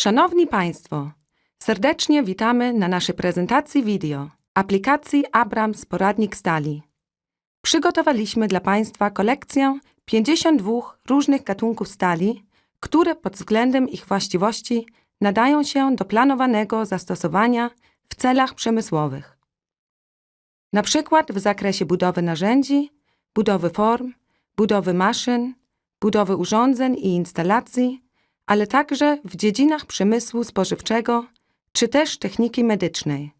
Szanowni Państwo, serdecznie witamy na naszej prezentacji wideo aplikacji Abrams Poradnik Stali. Przygotowaliśmy dla Państwa kolekcję 52 różnych gatunków stali, które pod względem ich właściwości nadają się do planowanego zastosowania w celach przemysłowych. Na przykład w zakresie budowy narzędzi, budowy form, budowy maszyn, budowy urządzeń i instalacji, ale także w dziedzinach przemysłu spożywczego czy też techniki medycznej.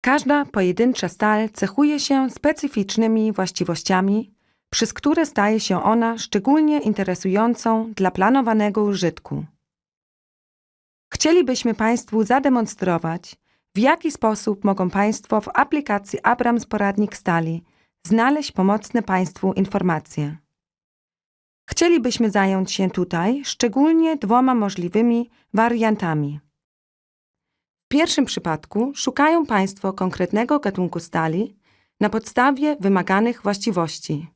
Każda pojedyncza stal cechuje się specyficznymi właściwościami, przez które staje się ona szczególnie interesującą dla planowanego użytku. Chcielibyśmy Państwu zademonstrować, w jaki sposób mogą Państwo w aplikacji Abrams Poradnik Stali znaleźć pomocne Państwu informacje. Chcielibyśmy zająć się tutaj szczególnie dwoma możliwymi wariantami. W pierwszym przypadku szukają Państwo konkretnego gatunku stali na podstawie wymaganych właściwości.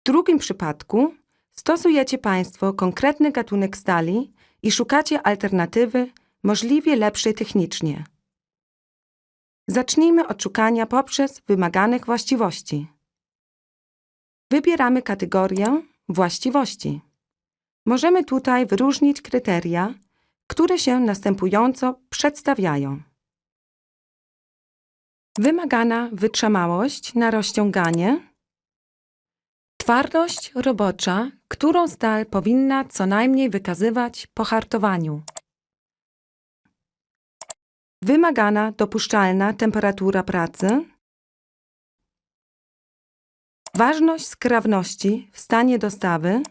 W drugim przypadku stosujecie Państwo konkretny gatunek stali i szukacie alternatywy możliwie lepszej technicznie. Zacznijmy od szukania poprzez wymaganych właściwości. Wybieramy kategorię właściwości. Możemy tutaj wyróżnić kryteria, które się następująco przedstawiają. Wymagana wytrzymałość na rozciąganie, twardość robocza, którą stal powinna co najmniej wykazywać po hartowaniu. Wymagana dopuszczalna temperatura pracy, ważność skrawności w stanie dostawy,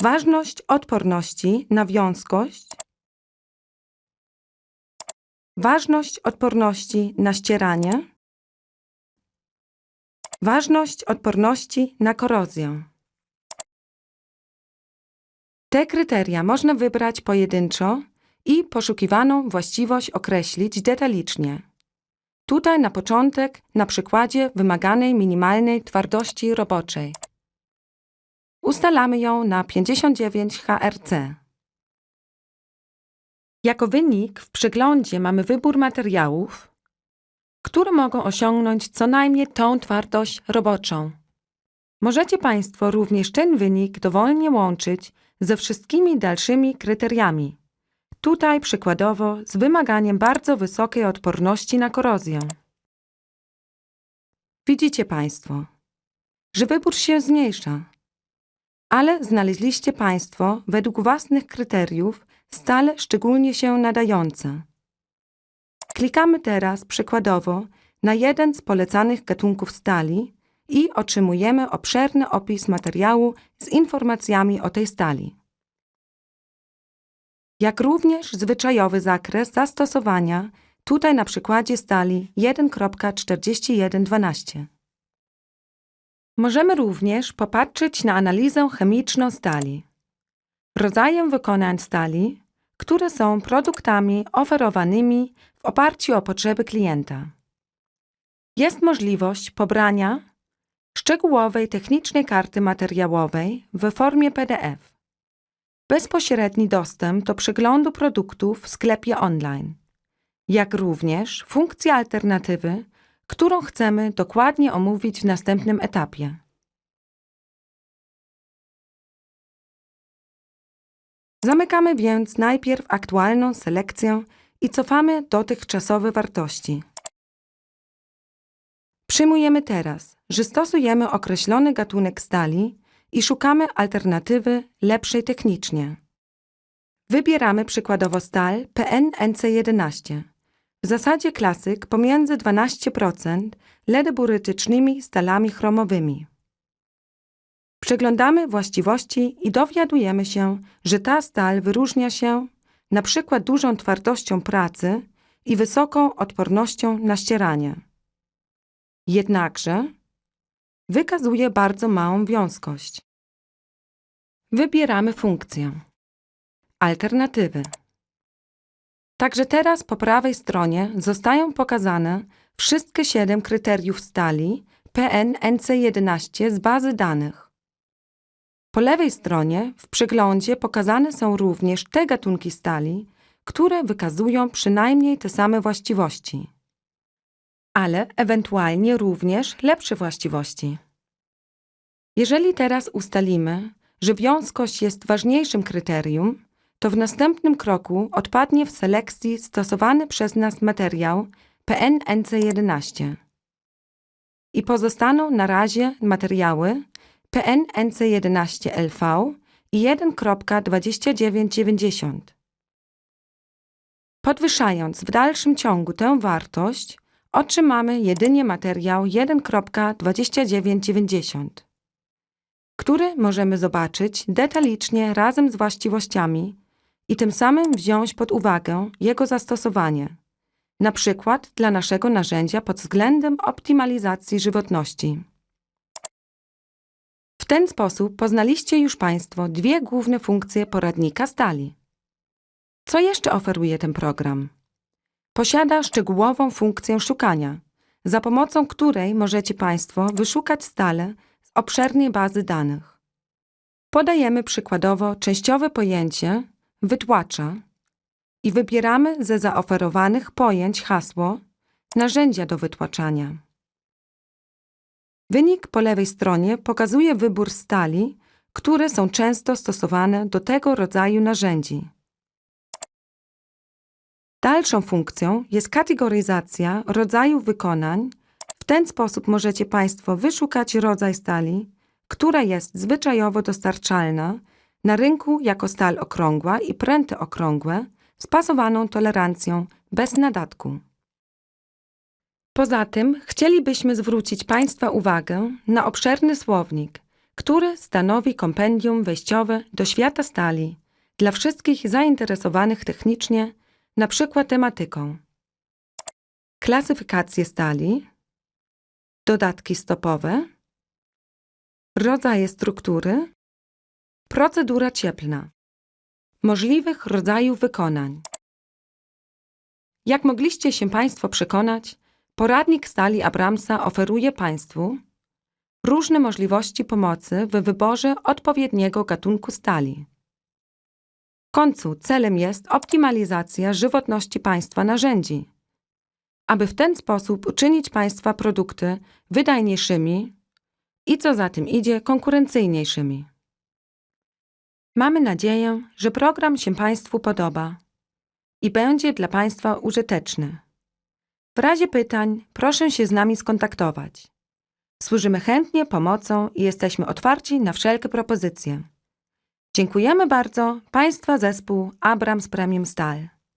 ważność odporności na wiązkość, ważność odporności na ścieranie, ważność odporności na korozję. Te kryteria można wybrać pojedynczo i poszukiwaną właściwość określić detalicznie. Tutaj na początek na przykładzie wymaganej minimalnej twardości roboczej. Ustalamy ją na 59 HRC. Jako wynik w przeglądzie mamy wybór materiałów, które mogą osiągnąć co najmniej tą twardość roboczą. Możecie Państwo również ten wynik dowolnie łączyć ze wszystkimi dalszymi kryteriami. Tutaj przykładowo z wymaganiem bardzo wysokiej odporności na korozję. Widzicie Państwo, że wybór się zmniejsza, ale znaleźliście Państwo według własnych kryteriów stale szczególnie się nadające. Klikamy teraz przykładowo na jeden z polecanych gatunków stali i otrzymujemy obszerny opis materiału z informacjami o tej stali jak również zwyczajowy zakres zastosowania, tutaj na przykładzie stali 1.4112. Możemy również popatrzeć na analizę chemiczną stali. Rodzajem wykonań stali, które są produktami oferowanymi w oparciu o potrzeby klienta. Jest możliwość pobrania szczegółowej technicznej karty materiałowej w formie PDF bezpośredni dostęp do przeglądu produktów w sklepie online, jak również funkcję alternatywy, którą chcemy dokładnie omówić w następnym etapie. Zamykamy więc najpierw aktualną selekcję i cofamy dotychczasowe wartości. Przyjmujemy teraz, że stosujemy określony gatunek stali i szukamy alternatywy lepszej technicznie. Wybieramy przykładowo stal PN-NC11. W zasadzie klasyk pomiędzy 12% LED-burytycznymi stalami chromowymi. Przeglądamy właściwości i dowiadujemy się, że ta stal wyróżnia się na przykład dużą twardością pracy i wysoką odpornością na ścieranie. Jednakże wykazuje bardzo małą wiązkość. Wybieramy funkcję. Alternatywy. Także teraz po prawej stronie zostają pokazane wszystkie siedem kryteriów stali PN-NC11 z bazy danych. Po lewej stronie w przeglądzie pokazane są również te gatunki stali, które wykazują przynajmniej te same właściwości, ale ewentualnie również lepsze właściwości. Jeżeli teraz ustalimy, że wiązkość jest ważniejszym kryterium, to w następnym kroku odpadnie w selekcji stosowany przez nas materiał PNNC11 i pozostaną na razie materiały PNNC11LV i 1.2990. Podwyższając w dalszym ciągu tę wartość, otrzymamy jedynie materiał 1.2990, który możemy zobaczyć detalicznie razem z właściwościami i tym samym wziąć pod uwagę jego zastosowanie, na przykład dla naszego narzędzia pod względem optymalizacji żywotności. W ten sposób poznaliście już Państwo dwie główne funkcje poradnika stali. Co jeszcze oferuje ten program? Posiada szczegółową funkcję szukania, za pomocą której możecie Państwo wyszukać stale z obszernej bazy danych. Podajemy przykładowo częściowe pojęcie wytłacza i wybieramy ze zaoferowanych pojęć hasło narzędzia do wytłaczania. Wynik po lewej stronie pokazuje wybór stali, które są często stosowane do tego rodzaju narzędzi. Dalszą funkcją jest kategoryzacja rodzajów wykonań. W ten sposób możecie Państwo wyszukać rodzaj stali, która jest zwyczajowo dostarczalna na rynku jako stal okrągła i pręty okrągłe z pasowaną tolerancją bez nadatku. Poza tym chcielibyśmy zwrócić Państwa uwagę na obszerny słownik, który stanowi kompendium wejściowe do świata stali dla wszystkich zainteresowanych technicznie, na przykład tematyką. Klasyfikacje stali, dodatki stopowe, rodzaje struktury, procedura cieplna, możliwych rodzajów wykonań. Jak mogliście się Państwo przekonać, Poradnik stali Abramsa oferuje Państwu różne możliwości pomocy w wyborze odpowiedniego gatunku stali. Końcu celem jest optymalizacja żywotności Państwa narzędzi, aby w ten sposób uczynić Państwa produkty wydajniejszymi i co za tym idzie konkurencyjniejszymi. Mamy nadzieję, że program się Państwu podoba i będzie dla Państwa użyteczny. W razie pytań proszę się z nami skontaktować. Służymy chętnie pomocą i jesteśmy otwarci na wszelkie propozycje. Dziękujemy bardzo Państwa zespół Abrams Premium Stal.